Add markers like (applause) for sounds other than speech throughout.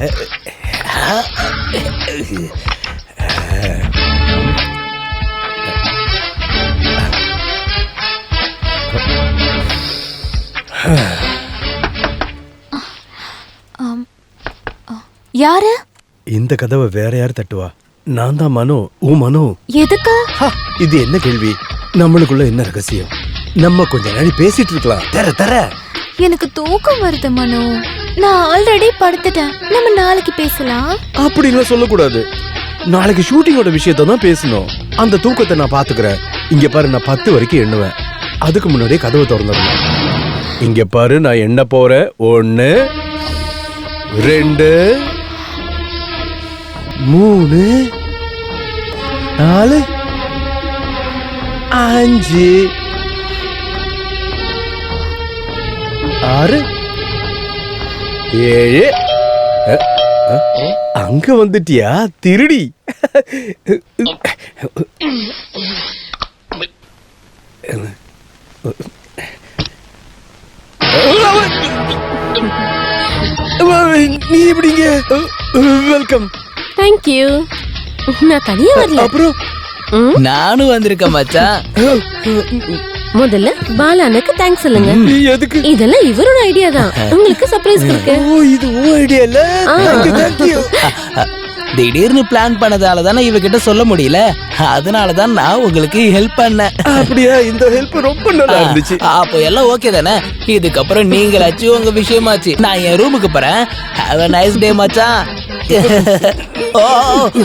யாரு? இந்த கதவை வேற யார் தட்டுவா? நான் தான் மனோ ஓ மனோ. எதுக்கு? ஹா, இது என்ன கேள்வி? நம்மளுக்குள்ள என்ன ரகசியம்? நம்ம கொஞ்ச நாளை பேசிட்டு இருக்கலாம். தர தர. எனக்கு தூக்கம் வருது மனு. நான் ஆல்ரெடி படுத்துட்டேன். நம்ம நாளைக்கு பேசலாம். அப்படின்லாம் சொல்லக்கூடாது. நாளைக்கு ஷூட்டிங்கோட விஷயத்த தான் பேசணும். அந்த தூக்கத்தை நான் பாத்துக்கிறேன் இங்க பாரு நான் பத்து வரைக்கும் எண்ணுவேன். அதுக்கு முன்னாடியே கதவை திறந்துடணும். இங்க பாரு நான் எண்ண போறேன். ஒன்னு ரெண்டு மூணு நாலு அஞ்சு ஆறு ஏழு அங்க வந்துட்டியா? திருடி. நீ எப்படிங்க? வெல்கம் தேங்க்யூ நான் தனியா வரல. அப்புறம்? நானும் வந்திருக்கேன் மச்சான். முதல்ல பாலானுக்கு தேங்க்ஸ் சொல்லுங்க. நீ எதுக்கு? இதெல்லாம் இவரோட ஐடியா தான். உங்களுக்கு சர்ப்ரைஸ் இருக்கு ஓ இது ஓ ஐடியா இல்ல திடீர்னு பிளான் பண்ணதால தானே இவகிட்ட சொல்ல முடியல. அதனால தான் நான் உங்களுக்கு ஹெல்ப் பண்ணேன். அப்படியா? இந்த ஹெல்ப் ரொம்ப நல்லா இருந்துச்சு. அப்போ எல்லாம் ஓகே தானே? இதுக்கப்புறம் நீங்களாச்சு உங்க விஷயமாச்சு. நான் என் ரூமுக்கு போறேன். ஹாவ் a நைஸ் டே மச்சான். (laughs) ஓ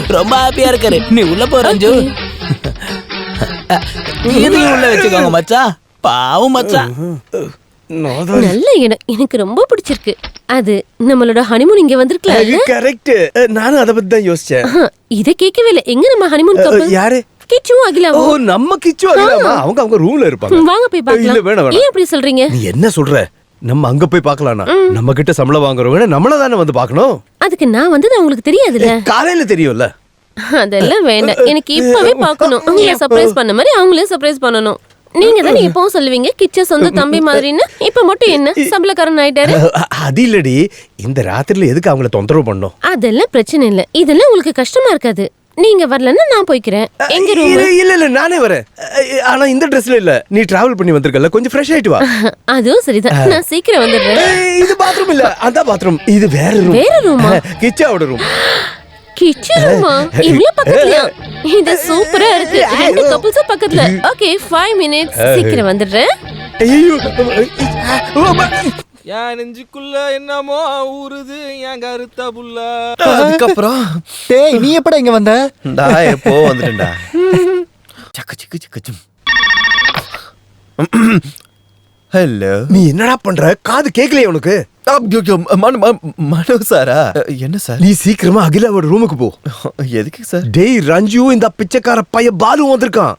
ரொம்ப ஹாப்பியா இருக்காரு. நீ உள்ள போ ரஞ்சு. (laughs) இதையும் உள்ள வச்சுக்கோங்க மச்சான் பாவம் தான் நல்ல இடம். எனக்கு ரொம்ப பிடிச்சிருக்கு. அது நம்மளோட ஹனிமூன் இங்க வந்திருக்கல கரெக்ட் நானும் அத பத்தி தான் யோசிச்சேன். இத கேட்கவே இல்லை. எங்க நம்ம ஹனிமூன் கப்பல் யாரு? கிச்சுவும் ஓ அகிலாவும் நம்ம கிச்சு அகிலாமா அவங்க அவங்க ரூம்ல இருப்பாங்க. வாங்க போய் இல்ல பார்க்கலாம். வேணாம் வேணாம். ஏன் அப்படி சொல்றீங்க? நீ என்ன சொல்ற? நம்ம அங்க போய் பார்க்கலாம்னா. நம்ம கிட்ட சம்பளம் வாங்குறவங்க நம்மள தானே வந்து பார்க்கணும்? அதுக்கு நான் வந்தது உங்களுக்கு தெரியாதுல்ல. காலையில தெரியும்ல. அதெல்லாம் வேண்டாம். எனக்கு இப்பவே பார்க்கணும். (laughs) உங்களை சர்ப்ரைஸ் பண்ண மாதிரி அவங்களையும் சர்ப்ரைஸ் பண்ணணும். நீங்க தானே (laughs) இப்பவும் சொல்லுவீங்க? கிச்ச சொந்த தம்பி மாதிரின்னு? இப்ப மட்டும் என்ன? (laughs) சம்பளக்காரன் ஆயிட்டாரு. அது இல்லடி. இந்த ராத்திரில எதுக்கு அவங்கள தொந்தரவு பண்ணோம் அதெல்லாம் பிரச்சனை இல்ல. இதெல்லாம் உங்களுக்கு கஷ்டமா இருக்காது. நீங்க வரலன்னா நான் போய்க்கிறேன். எங்க ரூம் இல்ல இல்ல நானே வரேன். ஆனா இந்த ட்ரெஸ்ல இல்ல. நீ டிராவல் பண்ணி வந்திருக்கல கொஞ்சம் ஃப்ரெஷ் ஆயிட்டு வா. அதுவும் சரிதான். நான் சீக்கிரம் வந்துடுறேன். இது பாத்ரூம் இல்ல. அதான் பாத்ரூம் இது வேற ரூம் வேற ரூமா கிச்சாவோட ரூம் (gasps) கிச்சன் ரூமா இவ்ளோ பக்கத்துலயா? இது சூப்பரா இருக்கு. ரெண்டு கப்புள்ஸும் பக்கத்துல. ஓகே ஃபைவ் மினிட்ஸ் சீக்கிரம் வந்துடுறேன். என் நெஞ்சுக்குள்ள என்னமோ ஊறுது என் கருத்த புள்ள அதுக்கப்புறம். டேய் நீ எப்படா இங்க வந்த? நான் எப்போ வந்துட்டேன்டா. (laughs) சக்கு சிக்கு சிக்கு சிம். ஹலோ நீ என்னடா பண்ற? காது கேக்கலையே உனக்கு. மனு சாரா என்ன சார்? நீ சீக்கிரமா அகிலாவோட ரூமுக்கு போ. எதுக்கு சார்? டேய் ரஞ்சு இந்த பிச்சைக்கார பைய பாலு வந்திருக்கான்.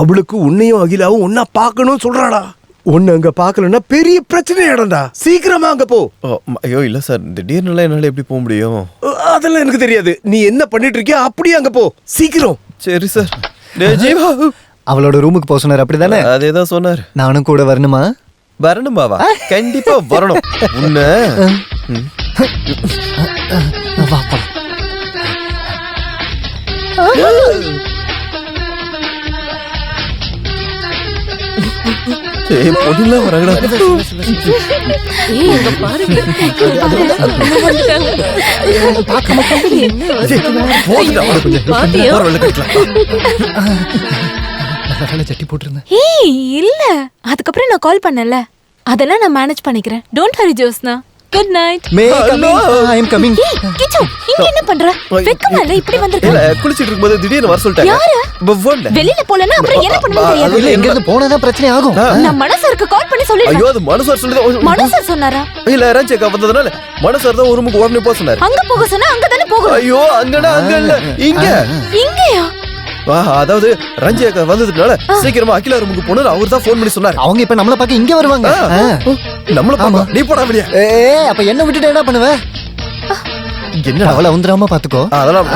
அவளுக்கு உன்னையும் அகிலாவும் ஒன்னா பார்க்கணும்னு சொல்றாடா. உன்னை அங்க பார்க்கலன்னா பெரிய பிரச்சனை இடம்டா சீக்கிரமா அங்க போ. ஐயோ இல்ல சார். திடீர்னுலாம் என்னால எப்படி போக முடியும்? அதெல்லாம் எனக்கு தெரியாது. நீ என்ன பண்ணிட்டு இருக்கியா அப்படியே அங்க போ. சீக்கிரம். சரி சார். ஜீவா. அவளோட ரூமுக்கு போக சொன்னார். அப்படிதானே? அதேதான் சொன்னார். நானும் கூட வரணுமா? வரணும் பாவா கண்டிப்பா வரணும். உன்ன. வா போலாம். ஏய் பொண்ணுலாம் வராங்கடா. ஏய் அங்க பாருங்க. வந்துட்டாங்க. என்ன போதுடா, அவனை கொஞ்சம். பாத்தியா? பரவாயில்ல, கட்டலாம். நல்ல வேலை சட்டி போட்டிருந்தேன். ஏய் இல்ல. அதுக்கப்புறம் நான் கால் பண்ணல அதெல்லாம் நான் மேனேஜ் பண்ணிக்கிறேன். Don't hurry Josna. Good night me coming I am coming Kichu இங்க என்ன பண்ற? வெக்கமா இல்ல இப்படி இல்ல வந்திருக்க குளிச்சிட்டு இருக்கும்போது திடீர்னு வர சொல்லிட்டாங்க. யாரு? வெளியில போலனா அப்புறம் என்ன அது தெரியாது இல்ல எங்க இருந்து போனாதான் பிரச்சனை ஆகும். நான் மனசருக்கு கால் பண்ணி ஐயோ சொல்லிடுறேன் அது மனு சார் சொல்லுது மனசர் சொன்னாரா? இல்ல ரஞ்சி அக்கா வந்ததுனால மனு சார் தான் ஒரு ரூமுக்கு உடனே போக சொன்னாரு. அங்க போக சொன்னா அங்க தானே போகணும். ஐயோ அங்கடா அங்க இல்ல. இங்க. இங்கயா? அதாவது ரஞ்சி அக்கா வந்ததுனால சீக்கிரமா அகிலா ரூமுக்கு போகணும் அவர் தான் ஃபோன் பண்ணி சொன்னாரு. அவங்க இப்ப நம்மள பார்க்க இங்க வருவாங்க. நம்மள பாமா நீ போடா வெளிய. ஏ அப்ப என்ன விட்டுட்டு என்ன பண்ணுவ? என்னடா? அவளை வந்துடாம பாத்துக்கோ. அதெல்லாம்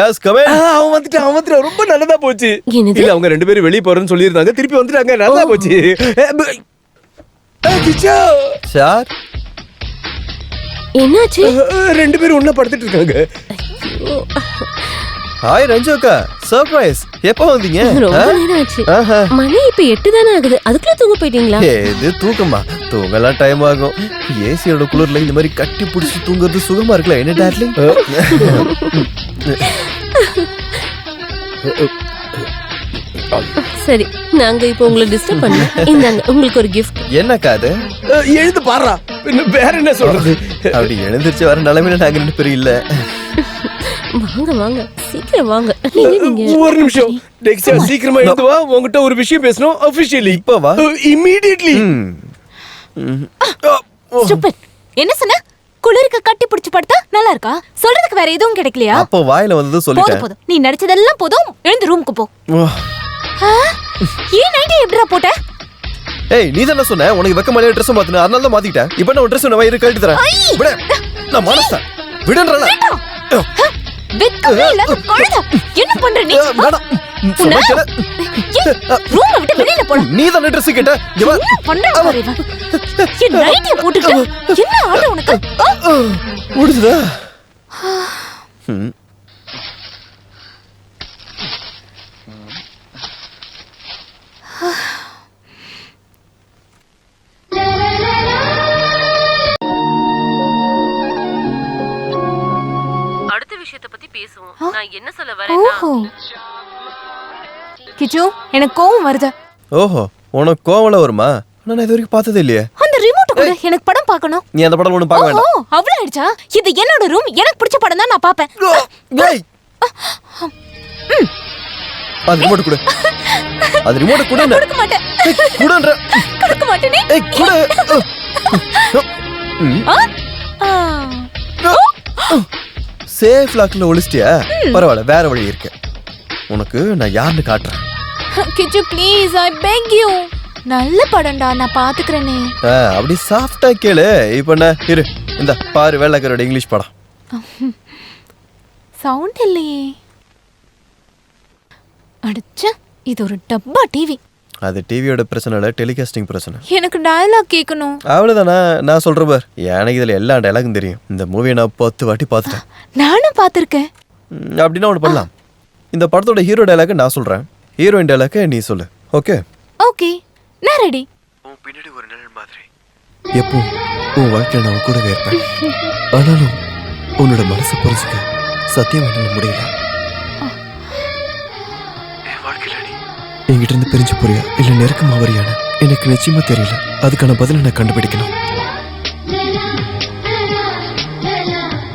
எஸ் கமே அவன் வந்துட்டான் அவன் வந்துட்டான். ரொம்ப நல்லதா போச்சு? இல்ல அவங்க ரெண்டு பேரும் வெளிய போறேன்னு சொல்லியிருந்தாங்க. திருப்பி வந்துட்டாங்க. நல்லா போச்சு. சார்? என்னாச்சு? ரெண்டு பேரும் ஒண்ணா படுத்துட்டு இருக்காங்க. ஹாய் ரஞ்சு அக்கா சர்ப்ரைஸ் எப்போ வந்தீங்க? ரொம்ப? நேரம் ஆச்சு. மணி இப்ப எட்டு தானே ஆகுது. அதுக்குள்ள தூங்க போயிட்டீங்களா? இது தூக்கமா? தூங்கலாம் டைம் ஆகும். ஏசியோட குளிர்ல இந்த மாதிரி கட்டி பிடிச்சி தூங்குறது சுகமா இருக்குல்ல? என்ன டார்லிங் (laughs) சரி நாங்க இப்போ உங்களை டிஸ்டர்ப் பண்ணல இந்தாங்க உங்களுக்கு ஒரு gift. என்னக்கா அது? எழுந்து பாடுறா பின்ன வேற என்ன சொல்றது? அப்படி எழுந்திருச்சு வர நிலைமையில நாங்க ரெண்டு பேரும் இல்ல. வாங்க வாங்க சீக்கிரம் வாங்க. ஒரு நிமிஷம். டெக்ஸா சீக்கிரமா எழுந்து வா. உன்கிட்ட ஒரு விஷயம் பேசணும். அபிஷியலி இப்ப வா. இமீடியட்லி. Stupid. என்ன சொன்ன? குளிருக்கு கட்டி பிடிச்சு படுத்தா நல்லா இருக்கா? சொல்றதுக்கு வேற எதுவும் கிடைக்கலையா? அப்போ வாயில வந்தது போதும் சொல்லிட்டேன். போதும் நீ நடிச்சதெல்லாம் போதும். எழுந்து ரூமுக்கு போ? ஏன் நைட்டி எப்படிடா போட்ட? ஏய் நீ தானே சொன்ன. உனக்கு வெக்க மலையா ட்ரெஸ் மாத்தின. அதனால தான் மாத்திட்டேன் இப்போ நான் ட்ரெஸ் நான் வயிறு கழட்டி தரேன். விடு. நான் மனசேன் விடுன்றல வெக்கமே இல்லாத கழுத என்ன பண்ற நீ? வேணாம். ம், உன்னை- சமைக்கல. ரூமை விட்டு வெளியில போடா. நீ தானே ட்ரெஸ் கேட்ட? வா என்ன பண்ற இவன். என் நைட்டிய போட்டுக்கிட்டு? என்ன ஆட்டம் உனக்கு? முடிஞ்சுதா நான் என்ன சொல்ல வரேன்னா ஓஹோ. கிச்சு எனக்கு கோவம் வருது. ஓஹோ உனக்கு கோவல வருமா? ஆனா நான் இது வரைக்கும் பார்த்ததே இல்லையே. அந்த ரிமோட் கூட எனக்கு படம் பார்க்கணும். நீ அந்த படம் ஒண்ணு பார்க்க வேண்டாம். அவ்வளவு ஆயிடுச்சா? இது என்னோட ரூம் எனக்கு பிடிச்ச படம் தான் நான் பாப்பேன் ஏய். அது ரிமோட் கொடு. அது ரிமோட் கொடு. கொடுக்க மாட்டேன். குடுன்ற. கொடுக்க மாட்டேனே. ஏய் குடு. சேஃப் லாக்ல ஒளிச்சிட்டியா? பரவாயில்ல வேற வழி இருக்கு. உனக்கு நான் யாருன்னு காட்டுறேன். கிச்சு ப்ளீஸ் ஐ பெக் யூ நல்ல படம்டா நான் பாத்துக்கிறேனே. அப்படி சாஃப்டா கேளு. இப்ப என்ன இரு. இந்த பாரு வேலைக்காரோட இங்கிலீஷ் படம். (laughs) சவுண்ட் இல்லையே. அடிச்ச இது ஒரு டப்பா டிவி அது டிவியோட பிரச்சனை இல்லை டெலிகாஸ்டிங் பிரச்சனை. எனக்கு டயலாக் கேட்கணும் அவ்வளவுதானா? நான் சொல்றேன் பார். எனக்கு இதுல எல்லா டைலாகும் தெரியும். இந்த மூவியை நான் பத்து வாட்டி பார்த்துட்டேன். நானும் பார்த்திருக்கேன். அப்படின்னா ஒன்று பண்ணலாம். இந்த படத்தோட ஹீரோ டைலாக நான் சொல்றேன். ஹீரோயின் டைலாக நீ சொல்லு. ஓகே ஓகே நான் ரெடி உன் பின்னாடி ஒரு நிழல் மாதிரி. எப்போ உன் வாழ்க்கையில் நான் கூடவே இருப்பேன்? ஆனாலும் உன்னோட மனசை புரிஞ்சுக்க சத்தியம் என்னால முடியல. என்கிட்ட இருந்து பிரிஞ்சு போறியா? இல்ல நெருக்கமா வரியான எனக்கு நிச்சயமா தெரியல. அதுக்கான பதிலை நான் கண்டுபிடிக்கணும்.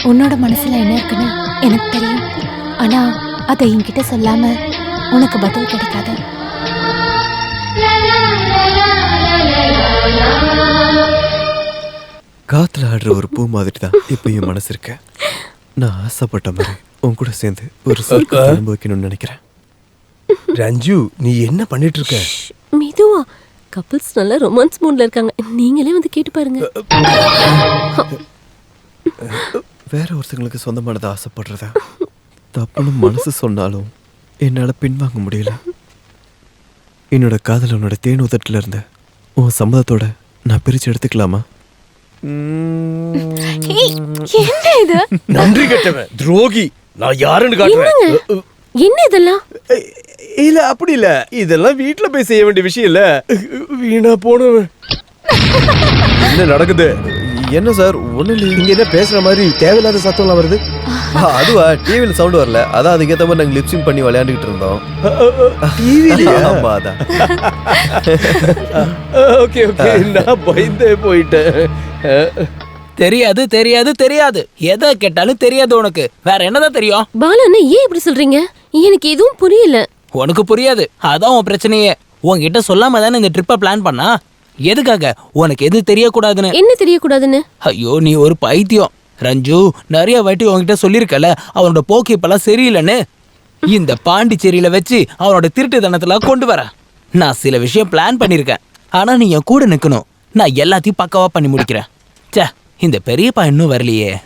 உன்னோட மனசுல என்ன இருக்குன்னு எனக்கு தெரியும். ஆனா அதை என்கிட்ட சொல்லாம உனக்கு பதில் கிடைக்காது. காத்துல ஆடுற ஒரு பூ மாதிரி தான் இப்போ என் மனசு இருக்கு நான் ஆசைப்பட்ட மாதிரி உன் கூட சேர்ந்து ஒரு சொர்க்க அனுபவிக்கணும்னு நினைக்கிறேன். ரஞ்சு நீ என்ன பண்ணிட்டு இருக்க மெதுவா. கப்பிள்ஸ் நல்லா ரொமான்ஸ் மூட்ல இருக்காங்க. நீங்களே வந்து கேட்டு பாருங்க. வேற ஒருத்தங்களுக்கு சொந்தமானதை ஆசைப்படுறதா? தப்புன்னு மனசு சொன்னாலும் என்னால பின்வாங்க முடியல. என்னோட காதல் உன்னோட தேன் உதட்டுல இருந்த உன் சம்மதத்தோட நான் பிரிச்சு எடுத்துக்கலாமா? என்ன இது? நன்றி கெட்டவன் துரோகி. நான் யாருன்னு காட்டுறேன். என்ன இதெல்லாம்? இல்ல அப்படி இல்ல. இதெல்லாம் வீட்ல போய் செய்ய வேண்டிய விஷயம் இல்ல. வீணா போனவன். என்ன நடக்குது? என்ன சார் ஒண்ணு இல்லையே. இங்க என்ன பேசுற மாதிரி தேவையில்லாத சத்தம்லாம் வருது? அதுவா டிவில சவுண்ட் வரல. அதான் அதுக்கேத்த மாதிரி நாங்க லிப்சிங் பண்ணி விளையாண்டுகிட்டு இருந்தோம். டிவிலயா ஆமா அதான். Okay okay. நான் பயந்தே போயிட்டேன். தெரியாது தெரியாது தெரியாது. எதை கேட்டாலும் தெரியாது உனக்கு. வேற என்னதான் தெரியும்? பாலா ஏன் இப்படி சொல்றீங்க? எனக்கு எதுவும் புரியல. உனக்கு புரியாது. அதான் உன் பிரச்சனையே. உன்கிட்ட சொல்லாம தானே இந்த ட்ரிப்பை பிளான் பண்ணா? எதுக்காக? உனக்கு எது தெரியக்கூடாதுன்னு. என்ன தெரியக்கூடாதுன்னு? ஐயோ நீ ஒரு பைத்தியம். ரஞ்சு நிறைய வாட்டி உன்கிட்ட சொல்லியிருக்கல அவனோட போக்கு இப்பெல்லாம் சரியில்லைன்னு. இந்த பாண்டிச்சேரியில வச்சு அவனோட திருட்டுத்தனத்துல கொண்டு வர. நான் சில விஷயம் பிளான் பண்ணியிருக்கேன். ஆனா நீ என் கூட நிக்கணும். நான் எல்லாத்தையும் பக்காவா பண்ணி முடிக்கிறேன். ச்சே இந்த பெரியப்பா இன்னும் வரலையே.